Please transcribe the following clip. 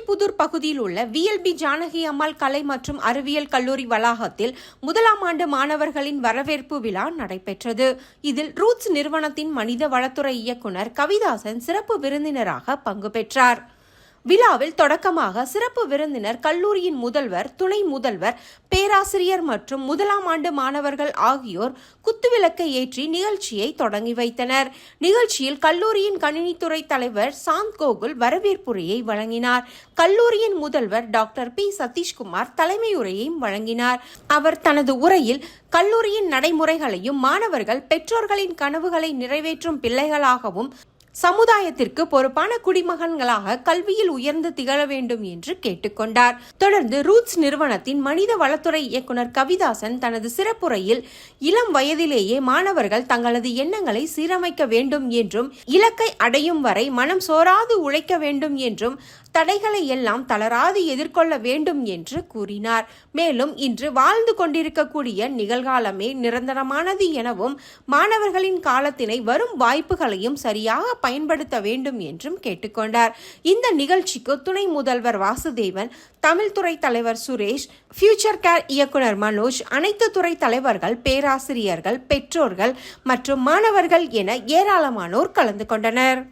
பகுதியில் உள்ள விஎல்பி ஜானகி அம்மாள் கலை மற்றும் அறிவியல் கல்லூரி வளாகத்தில் முதலாம் ஆண்டு மாணவர்களின் வரவேற்பு விழா நடைபெற்றது. இதில் ரூட்ஸ் நிறுவனத்தின் மனித வளத்துறை இயக்குனர் கவிதாசன் சிறப்பு விருந்தினராக பங்கு பெற்றார். விழாவில் தொடக்கமாக சிறப்பு விருந்தினர் கல்லூரியின் முதல்வர் துணை முதல்வர் பேராசிரியர் மற்றும் முதலாம் ஆண்டு மாணவர்கள் ஆகியோர் குத்துவிளக்கை ஏற்றி நிகழ்ச்சியை தொடங்கி வைத்தனர். நிகழ்ச்சியில் கல்லூரியின் கணினித்துறை தலைவர் சாந்த் கோகுல் வரவேற்புரையை வழங்கினார். கல்லூரியின் முதல்வர் டாக்டர் பி. சதீஷ்குமார் தலைமையுரையையும் வழங்கினார். அவர் தனது உரையில் கல்லூரியின் நடைமுறைகளையும் மாணவர்கள் பெற்றோர்களின் கனவுகளை நிறைவேற்றும் பிள்ளைகளாகவும் சமுதாயத்திற்கு பொறுப்பான குடிமகன்களாக கல்வியில் உயர்ந்து திகழ வேண்டும் என்று கேட்டுக்கொண்டார். தொடர்ந்து ரூட்ஸ் நிறுவனத்தின் மனித வளத்துறை இயக்குனர் கவிதாசன் தனது சிறப்புரையில் இளம் வயதிலேயே மாணவர்கள் தங்களது எண்ணங்களை சீரமைக்க வேண்டும் என்றும் இலக்கை அடையும் வரை மனம் சோராது உழைக்க வேண்டும் என்றும் தடைகளை எல்லாம் தளராது எதிர்கொள்ள வேண்டும் என்று கூறினார். மேலும் இன்று வாழ்ந்து கொண்டிருக்கக்கூடிய நிகழ்காலமே நிரந்தரமானது எனவும் மாணவர்களின் காலத்தினை வரும் வாய்ப்புகளையும் சரியாக பயன்படுத்த வேண்டும் என்றும் கேட்டுக்கொண்டார். இந்த நிகழ்ச்சிக்கு துணை முதல்வர் வாசுதேவன் தமிழ் துறை தலைவர் சுரேஷ் ஃபியூச்சர் கேர் இயக்குனர் மனோஜ் அனைத்து துறை தலைவர்கள் பேராசிரியர்கள் பெற்றோர்கள் மற்றும் மாணவர்கள் என ஏராளமானோர் கலந்து கொண்டனர்.